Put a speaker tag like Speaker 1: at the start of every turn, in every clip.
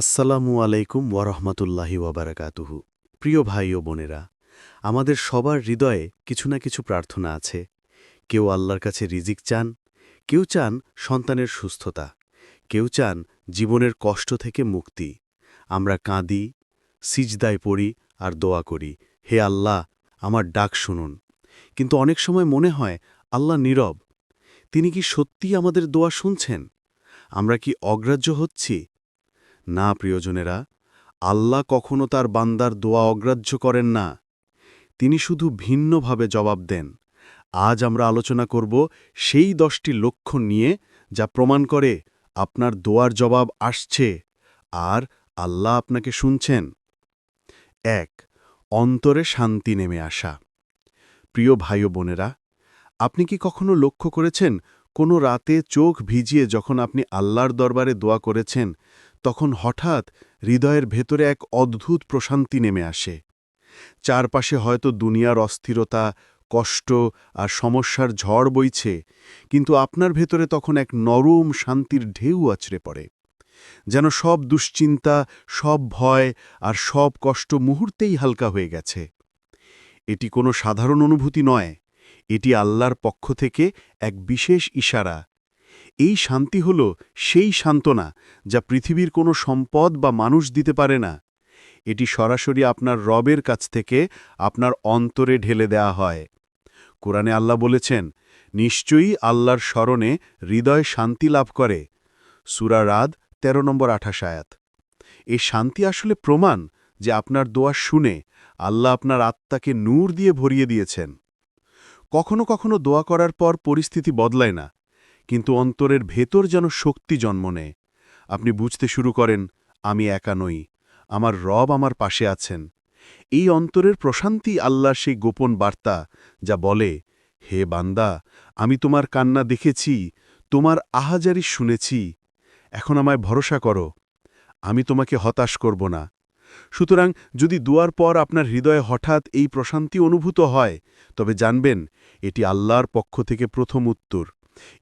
Speaker 1: আসসালামু আলাইকুম ওয়ারহমতুল্লাহি ওয়াবারাকাতুহু। প্রিয় ভাই ও বোনেরা, আমাদের সবার হৃদয়ে কিছু না কিছু প্রার্থনা আছে। কেউ আল্লাহর কাছে রিজিক চান, কেউ চান সন্তানের সুস্থতা, কেউ চান জীবনের কষ্ট থেকে মুক্তি। আমরা কাঁদি, সিজদায় পড়ি আর দোয়া করি, হে আল্লাহ, আমার ডাক শুনুন। কিন্তু অনেক সময় মনে হয়, আল্লাহ নীরব, তিনি কি সত্যিই আমাদের দোয়া শুনছেন? আমরা কি অগ্রাহ্য হচ্ছি? না প্রিয়জনেরা, আল্লাহ কখনো তার বান্দার দোয়া অগ্রাহ্য করেন না। তিনি শুধু ভিন্নভাবে জবাব দেন। আজ আমরা আলোচনা করব সেই দশটি লক্ষ্য নিয়ে যা প্রমাণ করে আপনার দোয়ার জবাব আসছে আর আল্লাহ আপনাকে শুনছেন। এক, অন্তরে শান্তি নেমে আসা। প্রিয় ভাই বোনেরা, আপনি কি কখনো লক্ষ্য করেছেন কোনো রাতে চোখ ভিজিয়ে যখন আপনি আল্লাহর দরবারে দোয়া করেছেন তখন হঠাৎ হৃদয়ের ভেতরে এক অদ্ভুত প্রশান্তি নেমে আসে। চারপাশে হয়তো দুনিয়ার অস্থিরতা, কষ্ট আর সমস্যার ঝড় বইছে, কিন্তু আপনার ভেতরে তখন এক নরম শান্তির ঢেউ আছড়ে পড়ে, যেন সব দুশ্চিন্তা, সব ভয় আর সব কষ্ট মুহূর্তেই হালকা হয়ে গেছে। এটি কোনো সাধারণ অনুভূতি নয়, এটি আল্লাহর পক্ষ থেকে এক বিশেষ ইশারা। এই শান্তি হল সেই সান্ত্বনা যা পৃথিবীর কোনো সম্পদ বা মানুষ দিতে পারে না। এটি সরাসরি আপনার রবের কাছ থেকে আপনার অন্তরে ঢেলে দেয়া হয়। কোরআনে আল্লাহ বলেছেন, নিশ্চয়ই আল্লাহর স্মরণে হৃদয় শান্তি লাভ করে। সুরা রাদ, তেরো নম্বর আঠাশ আয়াত। এই শান্তি আসলে প্রমাণ যে আপনার দোয়া শুনে আল্লাহ আপনার আত্মাকে নূর দিয়ে ভরিয়ে দিয়েছেন। কখনো কখনো দোয়া করার পর পরিস্থিতি বদলায় না। কিন্তু অন্তরের ভেতর যেন শক্তি জন্ম নেয়। আপনি বুঝতে শুরু করেন, আমি একা নই, আমার রব আমার পাশে আছেন। এই অন্তরের প্রশান্তি আল্লাহর সেই গোপন বার্তা যা বলে, হে বান্দা, আমি তোমার কান্না দেখেছি, তোমার আহাজারি শুনেছি, এখন আমায় ভরসা করো, আমি তোমাকে হতাশ করব না। সুতরাং যদি দুয়ার পর আপনার হৃদয়ে হঠাৎ এই প্রশান্তি অনুভূত হয়, তবে জানবেন, এটি আল্লাহর পক্ষ থেকে প্রথম উত্তর।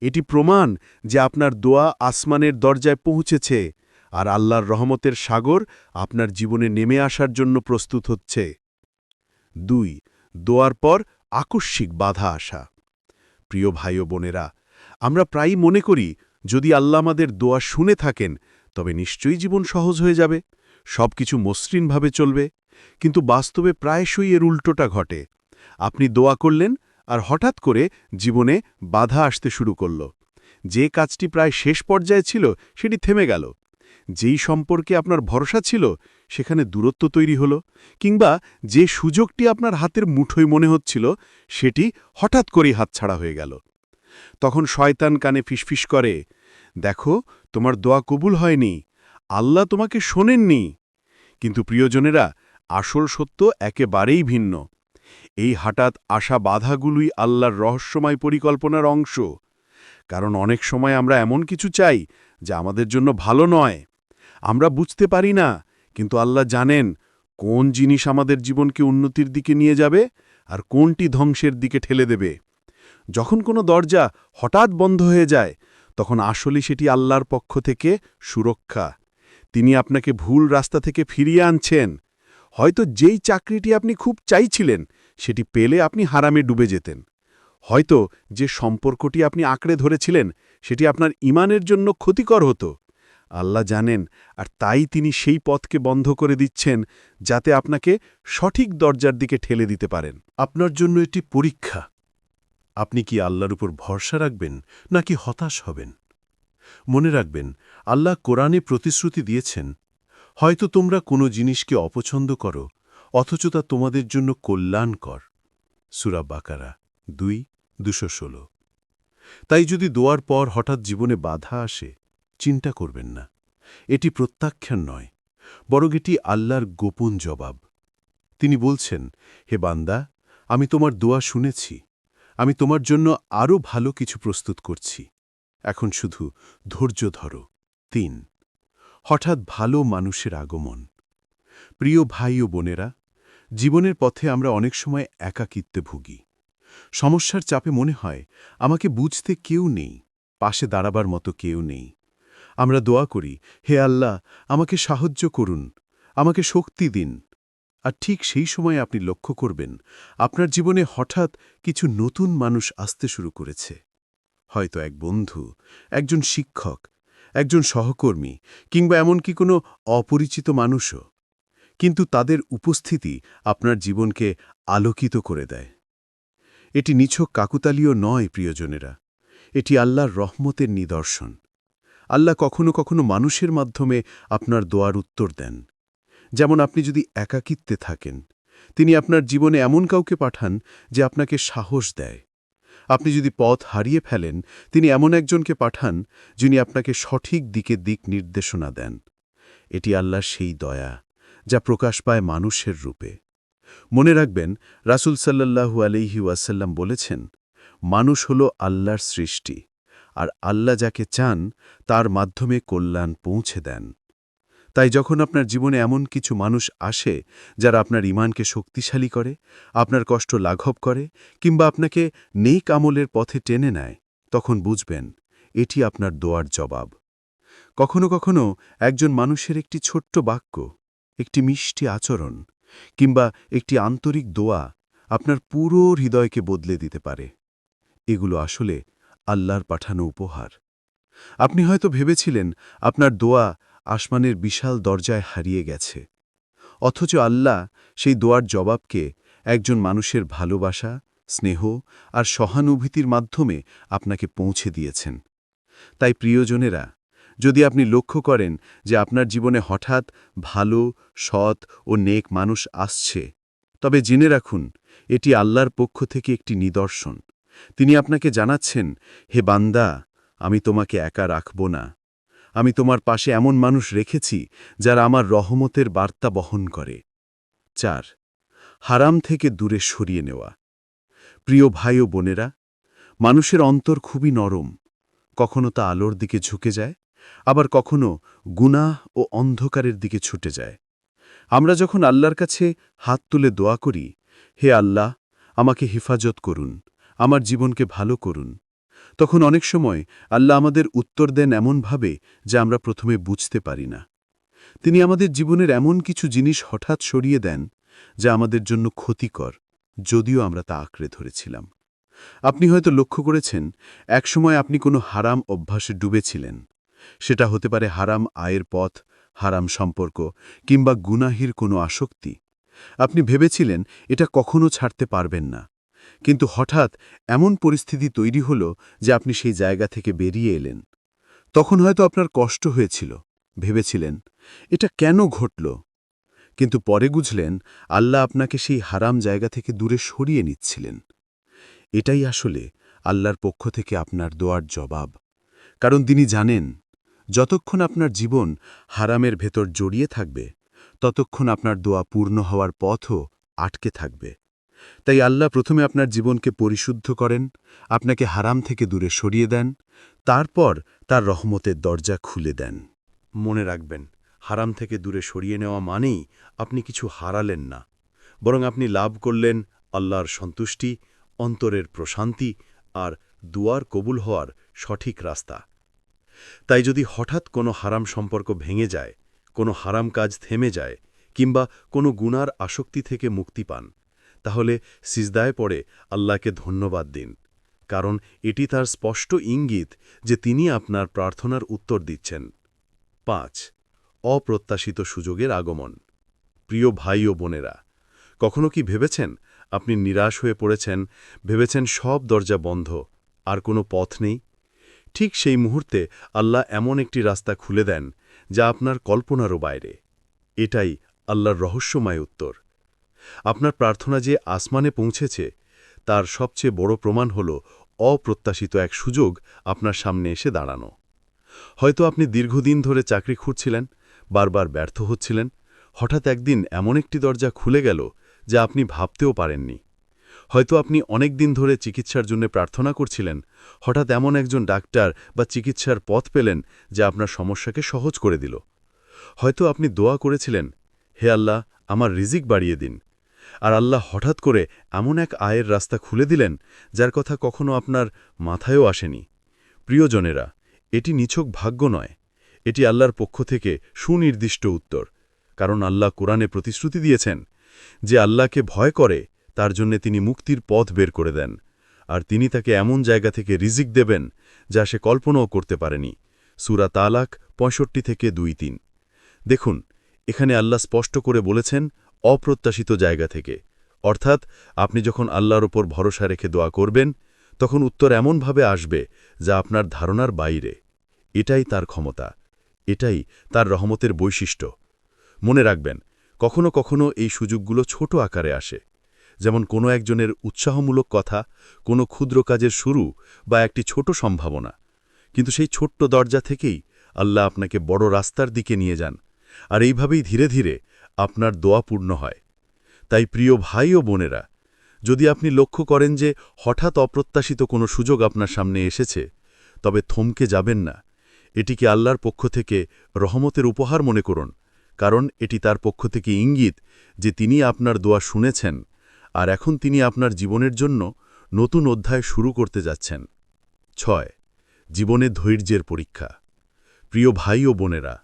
Speaker 1: এটি প্রমাণ যে আপনার দোয়া আসমানের দরজায় পৌঁছেছে আর আল্লাহর রহমতের সাগর আপনার জীবনে নেমে আসার জন্য প্রস্তুত হচ্ছে। দুই, দোয়ার পর আকস্মিক বাধা আসা। প্রিয় ভাই ও বোনেরা, আমরা প্রায়ই মনে করি, যদি আল্লাহ আমাদের দোয়া শুনে থাকেন, তবে নিশ্চয়ই জীবন সহজ হয়ে যাবে সব কিছু মসৃণভাবে চলবে। কিন্তু বাস্তবে প্রায়শই এর উল্টোটা ঘটে। আপনি দোয়া করলেন আর হঠাৎ করে জীবনে বাধা আসতে শুরু করল। যে কাজটি প্রায় শেষ পর্যায়ে ছিল, সেটি থেমে গেল। যেই সম্পর্কে আপনার ভরসা ছিল, সেখানে দূরত্ব তৈরি হল, কিংবা যে সুযোগটি আপনার হাতের মুঠোয় মনে হচ্ছিল, সেটি হঠাৎ করেই হাতছাড়া হয়ে গেল। তখন শয়তান কানে ফিসফিস করে, দেখো, তোমার দোয়া কবুল হয়নি, আল্লাহ তোমাকে শোনেননি। কিন্তু প্রিয়জনেরা, আসল সত্য একেবারেই ভিন্ন। এই হঠাৎ আসা বাধাগুলোই আল্লাহর রহস্যময় পরিকল্পনার অংশ। কারণ অনেক সময় আমরা এমন কিছু চাই যা আমাদের জন্য ভালো নয়। আমরা বুঝতে পারি না, কিন্তু আল্লাহ জানেন কোন জিনিস আমাদের জীবনকে উন্নতির দিকে নিয়ে যাবে আর কোনটি ধ্বংসের দিকে ঠেলে দেবে। যখন কোনো দরজা হঠাৎ বন্ধ হয়ে যায়, তখন আসলে সেটি আল্লাহর পক্ষ থেকে সুরক্ষা। তিনি আপনাকে ভুল রাস্তা থেকে ফিরিয়ে আনছেন। হয়তো যেই চাকরিটি আপনি খুব চাইছিলেন সেটি পেলে আপনি হারামে ডুবে যেতেন। হয়তো যে সম্পর্কটি আপনি আঁকড়ে ধরেছিলেন, সেটি আপনার ইমানের জন্য ক্ষতিকর হতো। আল্লাহ জানেন, আর তাই তিনি সেই পথকে বন্ধ করে দিচ্ছেন, যাতে আপনাকে সঠিক দরজার দিকে ঠেলে দিতে পারেন।
Speaker 2: আপনার জন্য এটি পরীক্ষা। আপনি কি আল্লাহর উপর ভরসা রাখবেন, নাকি হতাশ হবেন? মনে রাখবেন, আল্লাহ কোরআনে প্রতিশ্রুতি দিয়েছেন, হয়তো তোমরা কোনো জিনিসকে অপছন্দ করো অথচ তা তোমাদের জন্য কল্যাণকর। সুরা বাকারা দুই, দুশো ষোলো। তাই যদি দোয়ার পর হঠাৎ জীবনে বাধা আসে, চিন্তা করবেন না। এটি প্রত্যাখ্যান নয়, বরং এটি আল্লাহর গোপন জবাব। তিনি বলছেন, হে বান্দা, আমি তোমার দোয়া শুনেছি। আমি তোমার জন্য আরও ভালো কিছু প্রস্তুত করছি। এখন শুধু ধৈর্য ধরো। তিন, হঠাৎ ভালো মানুষের আগমন। প্রিয় ভাই ও বোনেরা জীবনের পথে আমরা অনেক সময় একাকিত্বে ভুগি। সমস্যার চাপে মনে হয়, আমাকে বুঝতে কেউ নেই, পাশে দাঁড়াবার মতো কেউ নেই। আমরা দোয়া করি, হে আল্লাহ, আমাকে সাহায্য করুন, আমাকে শক্তি দিন। আর ঠিক সেই সময় আপনি লক্ষ্য করবেন, আপনার জীবনে হঠাৎ কিছু নতুন মানুষ আসতে শুরু করেছে। হয়তো এক বন্ধু, একজন শিক্ষক, একজন সহকর্মী, কিংবা এমনকি কোনো অপরিচিত মানুষও। কিন্তু তাদের উপস্থিতি আপনার জীবনকে আলোকিত করে দেয়। এটি নিছক কাকুতালীয় নয়, প্রিয়জনেরা। এটি আল্লাহর রহমতের নিদর্শন। আল্লাহ কখনো কখনো মানুষের মাধ্যমে আপনার দোয়ার উত্তর দেন। যেমন আপনি যদি একাকিত্বে থাকেন, তিনি আপনার জীবনে এমন কাউকে পাঠান যে আপনাকে সাহস দেয়। আপনি যদি পথ হারিয়ে ফেলেন, তিনি এমন একজনকে পাঠান যিনি আপনাকে সঠিক দিকে দিক নির্দেশনা দেন। এটি আল্লাহর সেই দয়া। যা প্রকাশ পায় মানুষের রূপে। মনে রাখবেন, রাসুল সাল্লাল্লাহু আলহি ওয়াসাল্লাম বলেছেন, মানুষ হল আল্লাহর সৃষ্টি, আর আল্লাহ যাকে চান, তার মাধ্যমে কল্যাণ পৌঁছে দেন। তাই যখন আপনার জীবনে এমন কিছু মানুষ আসে, যারা আপনার ইমানকে শক্তিশালী করে, আপনার কষ্ট লাঘব করে, কিংবা আপনাকে নেক আমলের পথে টেনে নেয়, তখন বুঝবেন, এটি আপনার দোয়ার জবাব। কখনো কখনো একজন মানুষের একটি ছোট্ট বাক্য একটি মিষ্টি আচরণ কিংবা একটি আন্তরিক দোয়া আপনার পুরো হৃদয়কে বদলে দিতে পারে। এগুলো আসলে আল্লাহর পাঠানো উপহার। আপনি হয়তো ভেবেছিলেন আপনার দোয়া আসমানের বিশাল দরজায় হারিয়ে গেছে। অথচ আল্লাহ সেই দোয়ার জবাবকে একজন মানুষের ভালোবাসা, স্নেহ আর সহানুভূতির মাধ্যমে আপনাকে পৌঁছে দিয়েছেন। তাই প্রিয়জনেরা যদি আপনি লক্ষ্য করেন যে আপনার জীবনে হঠাৎ ভালো, সৎ ও নেক মানুষ আসছে, তবে জেনে রাখুন, এটি আল্লাহর পক্ষ থেকে একটি নিদর্শন। তিনি আপনাকে জানাচ্ছেন, হে বান্দা, আমি তোমাকে একা রাখব না। আমি তোমার পাশে এমন মানুষ রেখেছি যারা আমার রহমতের বার্তা বহন করে। চার, হারাম থেকে দূরে সরিয়ে নেওয়া। প্রিয় ভাই ও বোনেরা, মানুষের অন্তর খুবই নরম। কখনো তা আলোর দিকে ঝুঁকে যায়? আবার কখনো গুনাহ ও অন্ধকারের দিকে ছুটে যায়। আমরা যখন আল্লাহর কাছে হাত তুলে দোয়া করি, হে আল্লাহ, আমাকে হেফাজত করুন, আমার জীবনকে ভালো করুন, তখন অনেক সময় আল্লাহ আমাদের উত্তর দেন এমনভাবে যা আমরা প্রথমে বুঝতে পারি না। তিনি আমাদের জীবনের এমন কিছু জিনিস হঠাৎ সরিয়ে দেন যা আমাদের জন্য ক্ষতিকর, যদিও আমরা তা আঁকড়ে ধরেছিলাম। আপনি হয়তো লক্ষ্য করেছেন, একসময় আপনি কোনো হারাম অভ্যাসে ডুবেছিলেন সেটা হতে পারে হারাম আয়ের পথ, হারাম সম্পর্ক, কিংবা গুনাহির কোনো আসক্তি। আপনি ভেবেছিলেন এটা কখনো ছাড়তে পারবেন না। কিন্তু হঠাৎ এমন পরিস্থিতি তৈরি হল যে আপনি সেই জায়গা থেকে বেরিয়ে এলেন। তখন হয়তো আপনার কষ্ট হয়েছিল। ভেবেছিলেন, এটা কেন ঘটল? কিন্তু পরে বুঝলেন, আল্লাহ আপনাকে সেই হারাম জায়গা থেকে দূরে সরিয়ে নিচ্ছিলেন। এটাই আসলে আল্লাহর পক্ষ থেকে আপনার দোয়ার জবাব। কারণ তিনি জানেন যতক্ষণ আপনার জীবন হারামের ভেতর জড়িয়ে থাকবে, ততক্ষণ আপনার দোয়া পূর্ণ হওয়ার পথও আটকে থাকবে। তাই আল্লাহ প্রথমে আপনার জীবনকে পরিশুদ্ধ করেন, আপনাকে হারাম থেকে দূরে সরিয়ে দেন, তারপর তার রহমতের দরজা খুলে দেন। মনে রাখবেন, হারাম থেকে দূরে সরিয়ে নেওয়া মানেই আপনি কিছু হারালেন না, বরং আপনি লাভ করলেন আল্লাহর সন্তুষ্টি, অন্তরের প্রশান্তি আর দুয়ার কবুল হওয়ার সঠিক রাস্তা। তাই যদি হঠাৎ কোনো হারাম সম্পর্ক ভেঙে যায়, কোনো হারাম কাজ থেমে যায়, কিংবা কোনো গুনার আসক্তি থেকে মুক্তি পান, তাহলে সিজদায় পড়ে আল্লাহকে ধন্যবাদ দিন, কারণ এটি তার স্পষ্ট ইঙ্গিত যে তিনি আপনার প্রার্থনার উত্তর দিচ্ছেন। পাঁচ, অপ্রত্যাশিত সুযোগের আগমন। প্রিয় ভাই ও বোনেরা, কখনো কি ভেবেছেন আপনি নিরাশ হয়ে পড়েছেন, ভেবেছেন সব দরজা বন্ধ, আর কোনো পথ নেই? ঠিক সেই মুহূর্তে আল্লাহ এমন একটি রাস্তা খুলে দেন, যা আপনার কল্পনারও বাইরে। এটাই আল্লাহর রহস্যময় উত্তর। আপনার প্রার্থনা যে আসমানে পৌঁছেছে, তার সবচেয়ে বড় প্রমাণ হল অপ্রত্যাশিত এক সুযোগ আপনার সামনে এসে দাঁড়ানো। হয়তো আপনি দীর্ঘদিন ধরে চাকরি খুঁজছিলেন, বারবার ব্যর্থ হচ্ছিলেন, হঠাৎ একদিন এমন একটি দরজা খুলে গেল, যা আপনি ভাবতেও পারেননি। হয়তো আপনি অনেক দিন ধরে চিকিৎসার জন্য প্রার্থনা করছিলেন, হঠাৎ এমন একজন ডাক্তার বা চিকিৎসার পথ পেলেন যা আপনার সমস্যাকে সহজ করে দিল। হয়তো আপনি দোয়া করেছিলেন, হে আল্লাহ, আমার রিজিক বাড়িয়ে দিন। আর আল্লাহ হঠাৎ করে এমন এক আয়ের রাস্তা খুলে দিলেন, যার কথা কখনো আপনার মাথায়ও আসেনি। প্রিয়জনেরা, এটি নিছক ভাগ্য নয়।
Speaker 3: এটি আল্লাহর পক্ষ থেকে সুনির্দিষ্ট উত্তর। কারণ আল্লাহ কোরআনে প্রতিশ্রুতি দিয়েছেন যে আল্লাহকে ভয় করে তার জন্য তিনি মুক্তির পথ বের করে দেন, আর তিনি তাকে এমন জায়গা থেকে রিজিক দেবেন যা সে কল্পনাও করতে পারেনি। সুরা তালাক পঁয়ষট্টি থেকে দুই তিন। দেখুন, এখানে আল্লাহ স্পষ্ট করে বলেছেন, অপ্রত্যাশিত জায়গা থেকে। অর্থাৎ, আপনি যখন আল্লাহর ওপর ভরসা রেখে দোয়া করবেন, তখন উত্তর এমনভাবে আসবে যা আপনার ধারণার বাইরে। এটাই তার ক্ষমতা। এটাই তার রহমতের বৈশিষ্ট্য। মনে রাখবেন, কখনো কখনো এই সুযোগগুলো ছোট আকারে আসে। যেমন কোনো একজনের উৎসাহমূলক কথা, কোনো ক্ষুদ্র কাজের শুরু বা একটি ছোট সম্ভাবনা। কিন্তু সেই ছোট্ট দরজা থেকেই আল্লাহ আপনাকে বড় রাস্তার দিকে নিয়ে যান, আর এইভাবেই ধীরে ধীরে আপনার দোয়া পূর্ণ হয়। তাই প্রিয় ভাই ও বোনেরা, যদি আপনি লক্ষ্য করেন যে হঠাৎ অপ্রত্যাশিত কোনো সুযোগ আপনার সামনে এসেছে, তবে থমকে যাবেন না। এটিকে আল্লাহর পক্ষ থেকে রহমতের উপহার মনে করুন, কারণ এটি তার পক্ষ থেকে ইঙ্গিত যে তিনি আপনার দোয়া শুনেছেন আর এখন তিনি আপনার জীবনের জন্য নতুন অধ্যায় শুরু করতে যাচ্ছেন। ছয়, জীবনে ধৈর্যের পরীক্ষা। প্রিয় ভাই ও বোনেরা,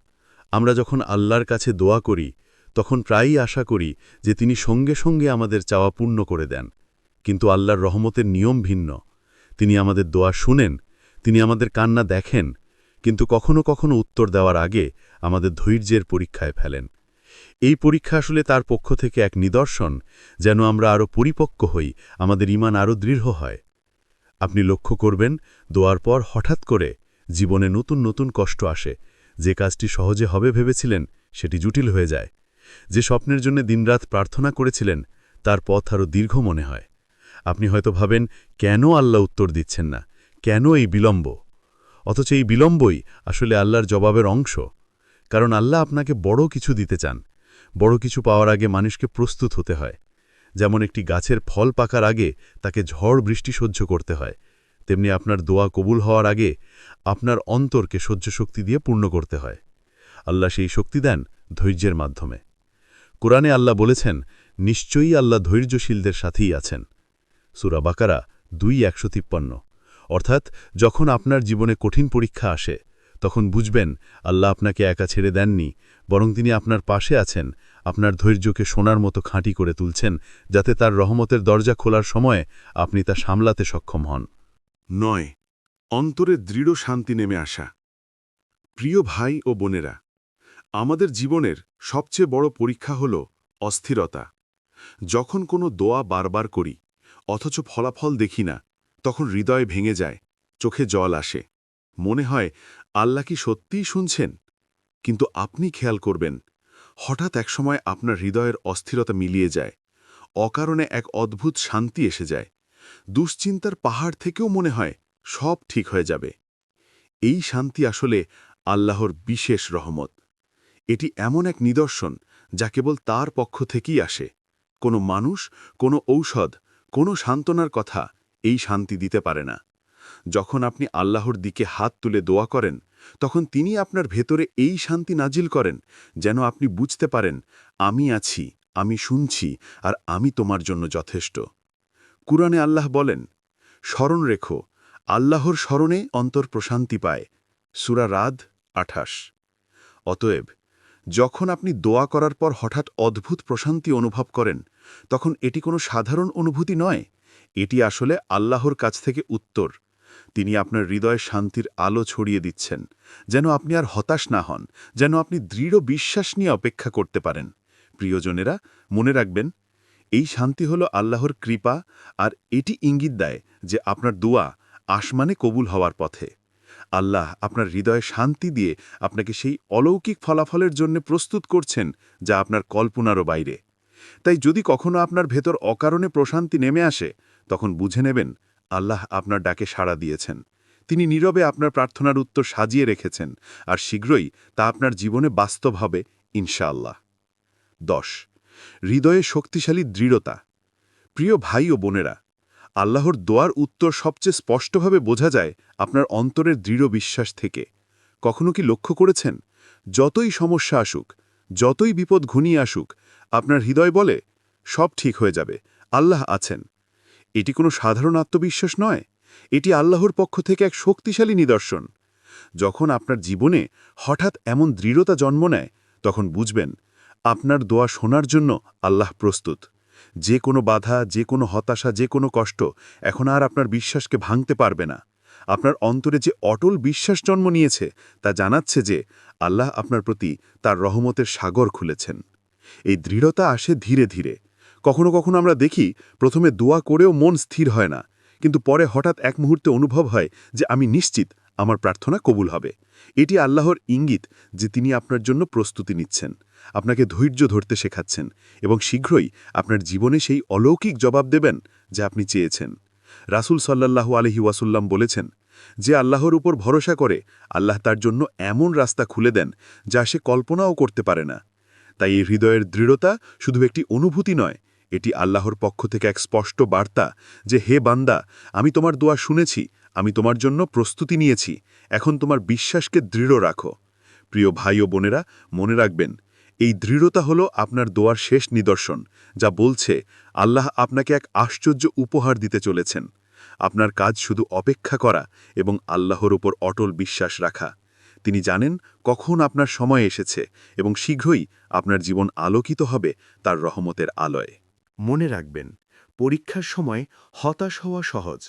Speaker 3: আমরা যখন আল্লাহর কাছে দোয়া করি, তখন প্রায়ই আশা করি যে তিনি সঙ্গে সঙ্গে আমাদের চাওয়া পূর্ণ করে দেন। কিন্তু আল্লাহর রহমতের নিয়ম ভিন্ন। তিনি আমাদের দোয়া শুনেন, তিনি আমাদের কান্না দেখেন, কিন্তু কখনো কখনো উত্তর দেওয়ার আগে আমাদের ধৈর্যের পরীক্ষায় ফেলেন। এই পরীক্ষা আসলে তার পক্ষ থেকে এক নিদর্শন, যেন আমরা আরও পরিপক্ক হই, আমাদের ইমান আরও দৃঢ় হয়। আপনি লক্ষ্য করবেন, দোয়ার পর হঠাৎ করে জীবনে নতুন নতুন কষ্ট আসে। যে কাজটি সহজে হবে ভেবেছিলেন, সেটি জটিল হয়ে যায়। যে স্বপ্নের জন্য দিনরাত প্রার্থনা করেছিলেন, তার পথ আরও দীর্ঘ মনে হয়। আপনি হয়তো ভাবেন, কেন আল্লাহ উত্তর দিচ্ছেন না? কেন এই বিলম্ব? অথচ এই বিলম্বই আসলে আল্লাহর জবাবের অংশ। কারণ আল্লাহ আপনাকে বড় কিছু দিতে চান। বড় কিছু পাওয়ার আগে মানুষকে প্রস্তুত হতে হয়। যেমন একটি গাছের ফল পাকার আগে তাকে ঝড় বৃষ্টি সহ্য করতে হয়। তেমনি আপনার দোয়া কবুল হওয়ার আগে আপনার অন্তরকে সহ্য শক্তি দিয়ে পূর্ণ করতে হয়। আল্লাহ সেই শক্তি দেন ধৈর্যের মাধ্যমে। কোরআনে আল্লাহ বলেছেন, নিশ্চয়ই আল্লাহ ধৈর্যশীলদের সাথেই আছেন। সুরাবাকারা দুই একশো তিপ্পান্ন। অর্থাৎ যখন আপনার জীবনে কঠিন পরীক্ষা আসে তখন বুঝবেন, আল্লাহ আপনাকে একা ছেড়ে দেননি, বরং তিনি আপনার পাশে আছেন, আপনার ধৈর্যকে সোনার মতো খাঁটি করে তুলছেন, যাতে তার রহমতের দরজা খোলার সময় আপনি তা সামলাতে সক্ষম হন।
Speaker 4: নয়, অন্তরে দৃঢ় শান্তি নেমে আসা। প্রিয় ভাই ও বোনেরা, আমাদের জীবনের সবচেয়ে বড় পরীক্ষা হল অস্থিরতা। যখন কোনো দোয়া বারবার করি, অথচ ফলাফল দেখি না, তখন হৃদয় ভেঙে যায়, চোখে জল আসে। মনে হয় আল্লাহ কি সত্যিই শুনছেন? কিন্তু আপনি খেয়াল করবেন, হঠাৎ একসময় আপনার হৃদয়ের অস্থিরতা মিলিয়ে যায়, অকারণে এক অদ্ভুত শান্তি এসে যায়, দুশ্চিন্তার পাহাড় থেকেও মনে হয় সব ঠিক হয়ে যাবে। এই শান্তি আসলে আল্লাহর বিশেষ রহমত। এটি এমন এক নিদর্শন যা কেবল তার পক্ষ থেকেই আসে। কোনো মানুষ, কোনো ঔষধ, কোনো সান্ত্বনার কথা এই শান্তি দিতে পারে না। যখন আপনি আল্লাহর দিকে হাত তুলে দোয়া করেন তখন তিনি আপনার ভেতরে এই শান্তি নাজিল করেন, যেন আপনি বুঝতে পারেন, আমি আছি, আমি শুনছি, আর আমি তোমার জন্য যথেষ্ট। কুরআনে আল্লাহ বলেন, স্মরণ রেখো, আল্লাহর স্মরণে অন্তর প্রশান্তি পায়, সুরা রাদ আঠাশ। অতএব, যখন আপনি দোয়া করার পর হঠাৎ অদ্ভুত প্রশান্তি অনুভব করেন, তখন এটি কোনো সাধারণ অনুভূতি নয়, এটি আসলে আল্লাহর কাছ থেকে উত্তর। তিনি আপনার হৃদয়ে শান্তির আলো ছড়িয়ে দিচ্ছেন, যেন আপনি আর হতাশ না হন, যেন আপনি দৃঢ় বিশ্বাস নিয়ে অপেক্ষা করতে পারেন। প্রিয়জনেরা, মনে রাখবেন, এই শান্তি হল আল্লাহর কৃপা আর এটি ইঙ্গিত দেয় যে আপনার দোয়া আসমানে কবুল হওয়ার পথে। আল্লাহ আপনার হৃদয়ে শান্তি দিয়ে আপনাকে সেই অলৌকিক ফলাফলের জন্য প্রস্তুত করছেন যা আপনার কল্পনারও বাইরে। তাই যদি কখনো আপনার ভেতর অকারণে প্রশান্তি নেমে আসে, তখন বুঝে নেবেন আল্লাহ আপনার ডাকে সাড়া দিয়েছেন। তিনি নীরবে আপনার প্রার্থনার উত্তর সাজিয়ে রেখেছেন, আর শীঘ্রই তা আপনার জীবনে বাস্তব হবে, ইনশাআল্লাহ। দশ। হৃদয়ে শক্তিশালী দৃঢ়তা। প্রিয় ভাই ও বোনেরা, আল্লাহর দোয়ার উত্তর সবচেয়ে স্পষ্টভাবে বোঝা যায় আপনার অন্তরের দৃঢ় বিশ্বাস থেকে। কখনো কি লক্ষ্য করেছেন? যতই সমস্যা আসুক, যতই বিপদ ঘনিয়ে আসুক, আপনার হৃদয় বলে, সব ঠিক হয়ে যাবে, আল্লাহ আছেন। এটি কোনো সাধারণ আত্মবিশ্বাস নয়। এটি আল্লাহর পক্ষ থেকে এক শক্তিশালী নিদর্শন। যখন আপনার জীবনে হঠাৎ এমন দৃঢ়তা জন্ম নেয়, তখন বুঝবেন, আপনার দোয়া শোনার জন্য আল্লাহ প্রস্তুত। যে কোনো বাধা, যে কোনো হতাশা, যে কোনো কষ্ট এখন আর আপনার বিশ্বাসকে ভাঙতে পারবে না। আপনার অন্তরে যে অটল বিশ্বাস জন্ম নিয়েছে, তা জানাচ্ছে যে আল্লাহ আপনার প্রতি তার রহমতের সাগর খুলেছেন। এই দৃঢ়তা আসে ধীরে ধীরে। কখনো কখনো আমরা দেখি, প্রথমে দোয়া করেও মন স্থির হয় না। কিন্তু পরে হঠাৎ এক মুহূর্তে অনুভব হয় যে আমি নিশ্চিত আমার প্রার্থনা কবুল হবে। এটি আল্লাহর ইঙ্গিত যে তিনি আপনার জন্য প্রস্তুতি নিচ্ছেন, আপনাকে ধৈর্য ধরতে শেখাচ্ছেন এবং শীঘ্রই আপনার জীবনে সেই অলৌকিক জবাব দেবেন যা আপনি চেয়েছেন। রাসূল সাল্লাল্লাহু আলহি ওয়াসাল্লাম বলেছেন, যে আল্লাহর উপর ভরসা করে, আল্লাহ তার জন্য এমন রাস্তা খুলে দেন যা সে কল্পনাও করতে পারে না। তাই এই হৃদয়ের দৃঢ়তা শুধু একটি অনুভূতি নয় এটি আল্লাহর পক্ষ থেকে এক স্পষ্ট বার্তা যে, হে বান্দা, আমি তোমার দোয়া শুনেছি, আমি তোমার জন্য প্রস্তুতি নিয়েছি, এখন তোমার বিশ্বাসকে দৃঢ় রাখো। প্রিয় ভাই ও বোনেরা, মনে রাখবেন, এই দৃঢ়তা হল আপনার দোয়ার শেষ নিদর্শন, যা বলছে, আল্লাহ আপনাকে এক আশ্চর্য উপহার দিতে চলেছেন। আপনার কাজ শুধু অপেক্ষা করা এবং আল্লাহর উপর অটল বিশ্বাস রাখা। তিনি জানেন কখন আপনার সময় এসেছে এবং শীঘ্রই আপনার জীবন আলোকিত হবে তার রহমতের আলোয়।
Speaker 1: মনে রাখবেন, পরীক্ষার সময় হতাশ হওয়া সহজ,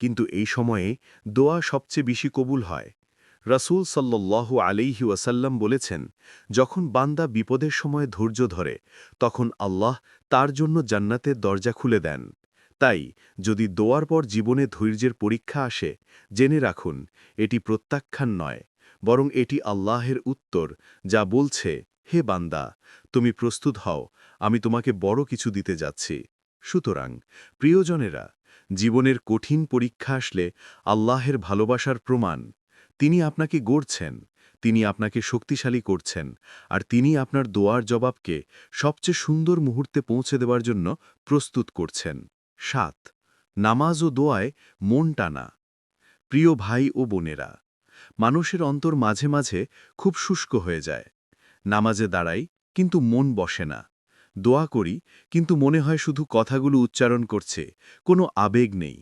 Speaker 1: কিন্তু এই সময়ে দোয়া সবচেয়ে বেশি কবুল হয়। রাসূল সাল্লাল্লাহু আলাইহি ওয়াসাল্লাম বলেছেন, যখন বান্দা বিপদের সময় ধৈর্য ধরে, তখন আল্লাহ তার জন্য জান্নাতের দরজা খুলে দেন। তাই, যদি দোয়ার পর জীবনে ধৈর্যের পরীক্ষা আসে, জেনে রাখুন, এটি প্রত্যাখ্যান নয়, বরং এটি আল্লাহের উত্তর, যা বলছে, হে বান্দা, তুমি প্রস্তুত হও আমি তোমাকে বড় কিছু দিতে যাচ্ছি। সুতরাং, প্রিয়জনেরা, জীবনের কঠিন পরীক্ষা আসলে আল্লাহের ভালোবাসার প্রমাণ। তিনি আপনাকে গড়ছেন, তিনি আপনাকে শক্তিশালী করছেন, আর তিনি আপনার দোয়ার জবাবকে সবচেয়ে সুন্দর মুহূর্তে পৌঁছে দেওয়ার জন্য প্রস্তুত করছেন। সাত, নামাজ ও দোয়ায় মন টানা। প্রিয় ভাই ও বোনেরা, মানুষের অন্তর মাঝে মাঝে খুব শুষ্ক হয়ে যায়। নামাজে দাঁড়াই কিন্তু মন বসে না। দোয়া করি, কিন্তু মনে হয় শুধু কথাগুলো উচ্চারণ করছে, কোনো আবেগ নেই।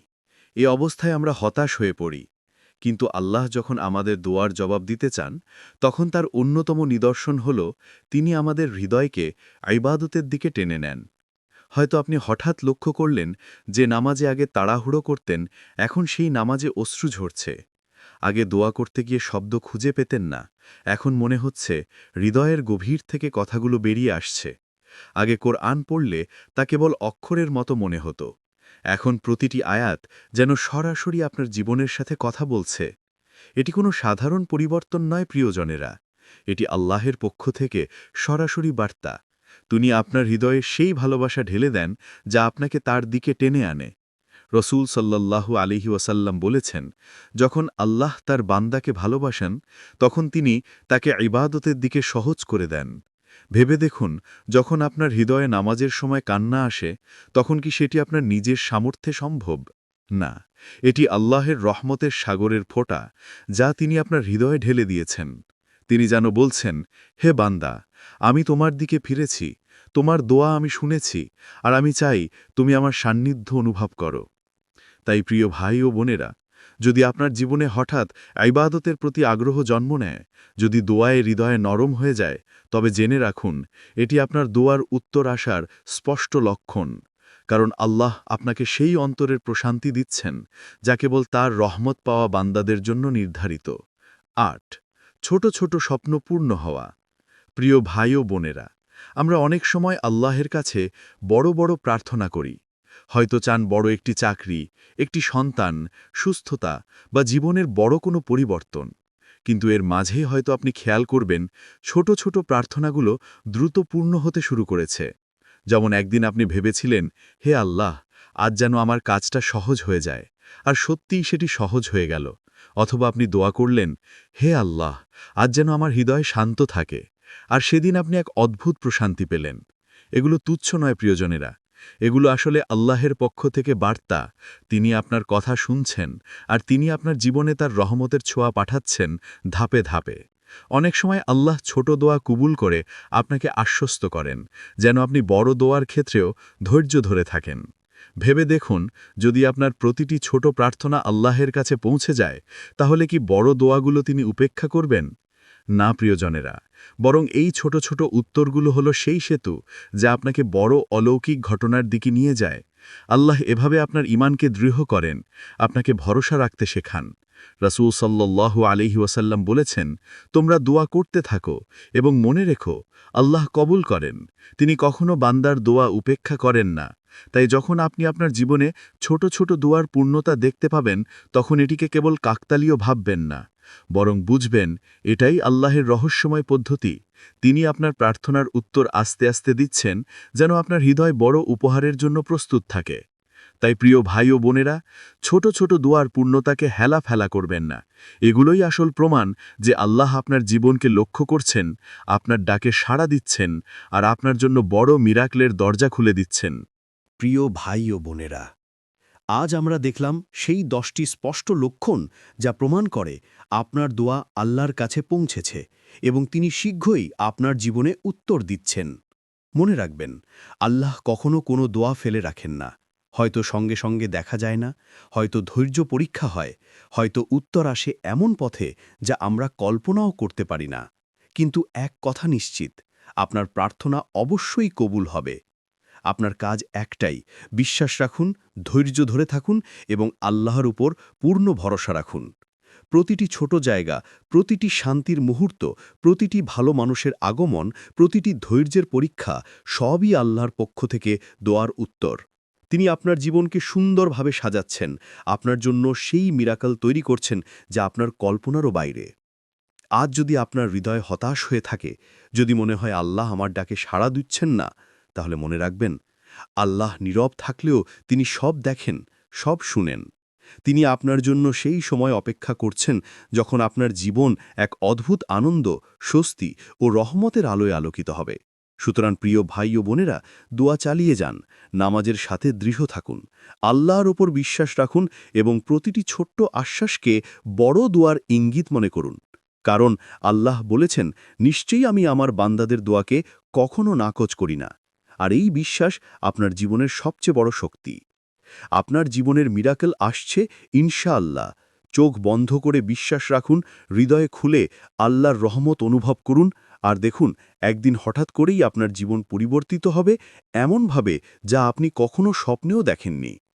Speaker 1: এ অবস্থায় আমরা হতাশ হয়ে পড়ি। কিন্তু আল্লাহ যখন আমাদের দোয়ার জবাব দিতে চান, তখন তার অন্যতম নিদর্শন হল, তিনি আমাদের হৃদয়কে আইবাদতের দিকে টেনে নেন। হয়তো আপনি হঠাৎ লক্ষ্য করলেন যে নামাজে আগে তাড়াহুড়ো করতেন, এখন সেই নামাজে অশ্রু ঝরছে। আগে দোয়া করতে গিয়ে শব্দ খুঁজে পেতেন না, এখন মনে হচ্ছে হৃদয়ের গভীর থেকে কথাগুলো বেরিয়ে আসছে। আগে কোরআন পড়লে তা কেবল অক্ষরের মতো মনে হতো। এখন প্রতিটি আয়াত যেন সরাসরি আপনার জীবনের সাথে কথা বলছে। এটি কোনো সাধারণ পরিবর্তন নয়, প্রিয়জনেরা। এটি আল্লাহের পক্ষ থেকে সরাসরি বার্তা। তিনি আপনার হৃদয়ে সেই ভালোবাসা ঢেলে দেন যা আপনাকে তার দিকে টেনে আনে। রসুল সাল্লাল্লাহু আলিহি ওয়াসাল্লাম বলেছেন, যখন আল্লাহ তার বান্দাকে ভালোবাসেন, তখন তিনি তাকে ইবাদতের দিকে সহজ করে দেন। ভেবে দেখুন, যখন আপনার হৃদয়ে নামাজের সময় কান্না আসে, তখন কি সেটি আপনার নিজের সামর্থ্যে সম্ভব? না, এটি আল্লাহের রহমতের সাগরের ফোঁটা, যা তিনি আপনার হৃদয়ে ঢেলে দিয়েছেন। তিনি যেন বলছেন, হে বান্দা, আমি তোমার দিকে ফিরেছি, তোমার দোয়া আমি শুনেছি, আর আমি চাই তুমি আমার সান্নিধ্য অনুভব করো। তাই প্রিয় ভাই ও বোনেরা যদি আপনার জীবনে হঠাৎ আইবাদতের প্রতি আগ্রহ জন্ম নেয়, যদি দোয়ায় হৃদয়ে নরম হয়ে যায়, তবে জেনে রাখুন, এটি আপনার দোয়ার উত্তর আসার স্পষ্ট লক্ষণ। কারণ আল্লাহ আপনাকে সেই অন্তরের প্রশান্তি দিচ্ছেন, যা কেবল তার রহমত পাওয়া বান্দাদের জন্য নির্ধারিত। আট, ছোট ছোট স্বপ্ন পূর্ণ হওয়া। প্রিয় ভাই ও বোনেরা, আমরা অনেক সময় আল্লাহের কাছে বড় বড় প্রার্থনা করি। হয়তো চান বড় একটি চাকরি, একটি সন্তান, সুস্থতা বা জীবনের বড় কোনো পরিবর্তন। কিন্তু এর মাঝে হয়তো আপনি খেয়াল করবেন, ছোট ছোট প্রার্থনাগুলো দ্রুত পূর্ণ হতে শুরু করেছে। যেমন একদিন আপনি ভেবেছিলেন, হে আল্লাহ, আজ যেন আমার কাজটা সহজ হয়ে যায়। আর সত্যিই সেটি সহজ হয়ে গেল। অথবা আপনি দোয়া করলেন, হে আল্লাহ, আজ যেন আমার হৃদয় শান্ত থাকে। আর সেদিন আপনি এক অদ্ভুত প্রশান্তি পেলেন। এগুলো তুচ্ছ নয় প্রিয়জনেরা। এগুলো আসলে আল্লাহের পক্ষ থেকে বার্তা। তিনি আপনার কথা শুনছেন আর তিনি আপনার জীবনে তার রহমতের ছোঁয়া পাঠাচ্ছেন ধাপে ধাপে। অনেক সময় আল্লাহ ছোট দোয়া কবুল করে আপনাকে আশ্বস্ত করেন, যেন আপনি বড় দোয়ার ক্ষেত্রেও ধৈর্য ধরে থাকেন।
Speaker 3: ভেবে দেখুন, যদি আপনার প্রতিটি ছোট প্রার্থনা আল্লাহের কাছে পৌঁছে যায়, তাহলে কি বড় দোয়াগুলো তিনি উপেক্ষা করবেন? না, প্রিয়জনেরা। বরং এই ছোট ছোট উত্তরগুলো হলো সেই সেতু যা আপনাকে বড় অলৌকিক ঘটনার দিকে নিয়ে যায়। আল্লাহ এভাবে আপনার ইমানকে দৃঢ় করেন, আপনাকে ভরসা রাখতে শেখান। রাসূল সাল্লাল্লাহু আলাইহি ওয়াসাল্লাম বলেছেন, তোমরা দোয়া করতে থাকো এবং মনে রেখো, আল্লাহ কবুল করেন। তিনি কখনো বান্দার দোয়া উপেক্ষা করেন না। তাই যখন আপনি আপনার জীবনে ছোট ছোট দোয়ার পূর্ণতা দেখতে পাবেন, তখন এটিকে কেবল কাকতালীয় ভাববেন না। বরং বুঝবেন, এটাই আল্লাহের রহস্যময় পদ্ধতি। তিনি আপনার প্রার্থনার উত্তর আস্তে আস্তে দিচ্ছেন, যেন আপনার হৃদয় বড় উপহারের জন্য প্রস্তুত থাকে। তাই প্রিয় ভাই ও বোনেরা, ছোট ছোট দোয়ার পূর্ণতাকে হেলা ফেলা করবেন না। এগুলোই আসল প্রমাণ যে আল্লাহ আপনার জীবনকে লক্ষ্য করছেন, আপনার ডাকে সাড়া দিচ্ছেন, আর আপনার জন্য বড় মিরাকলের দরজা খুলে দিচ্ছেন।
Speaker 1: প্রিয় ভাই ও বোনেরা আজ আমরা দেখলাম সেই দশটি স্পষ্ট লক্ষণ যা প্রমাণ করে আপনার দোয়া আল্লাহর কাছে পৌঁছেছে এবং তিনি শীঘ্রই আপনার জীবনে উত্তর দিচ্ছেন। মনে রাখবেন, আল্লাহ কখনো কোনো দোয়া ফেলে রাখেন না। হয়তো সঙ্গে সঙ্গে দেখা যায় না, হয়তো ধৈর্য পরীক্ষা হয়, হয়তো উত্তর আসে এমন পথে যা আমরা কল্পনাও করতে পারি না। কিন্তু এক কথা নিশ্চিত, আপনার প্রার্থনা অবশ্যই কবুল হবে। আপনার কাজ একটাই, বিশ্বাস রাখুন, ধৈর্য ধরে থাকুন এবং আল্লাহর উপর পূর্ণ ভরসা রাখুন। প্রতিটি ছোট জায়গা, প্রতিটি শান্তির মুহূর্ত, প্রতিটি ভালো মানুষের আগমন, প্রতিটি ধৈর্যের পরীক্ষা সবই আল্লাহর পক্ষ থেকে দোয়ার উত্তর। তিনি আপনার জীবনকে সুন্দরভাবে সাজাচ্ছেন, আপনার জন্য সেই মিরাকল তৈরি করছেন যা আপনার কল্পনারও বাইরে। আজ যদি আপনার হৃদয় হতাশ হয়ে থাকে, যদি মনে হয় আল্লাহ আমার ডাকে সাড়া দিচ্ছেন না তাহলে মনে রাখবেন, আল্লাহ নীরব থাকলেও তিনি সব দেখেন, সব শুনেন। তিনি আপনার জন্য সেই সময় অপেক্ষা করছেন যখন আপনার জীবন এক অদ্ভুত আনন্দ, স্বস্তি ও রহমতের আলোয় আলোকিত হবে। সুতরাং প্রিয় ভাই ও বোনেরা, দোয়া চালিয়ে যান, নামাজের সাথে দৃঢ় থাকুন, আল্লাহর ওপর বিশ্বাস রাখুন এবং প্রতিটি ছোট্ট আশ্বাসকে বড় দোয়ার ইঙ্গিত মনে করুন। কারণ আল্লাহ বলেছেন, নিশ্চয়ই আমি আমার বান্দাদের দোয়াকে কখনো নাকচ করি না। আর এই বিশ্বাস আপনার জীবনের সবচেয়ে বড় শক্তি। আপনার জীবনের মিরাকেল আসছে ইনশাআল্লাহ। চোখ বন্ধ করে বিশ্বাস রাখুন, হৃদয়ে খুলে আল্লাহর রহমত অনুভব করুন, আর দেখুন, একদিন হঠাৎ করেই আপনার জীবন পরিবর্তিত হবে এমনভাবে যা আপনি কখনও স্বপ্নেও দেখেননি।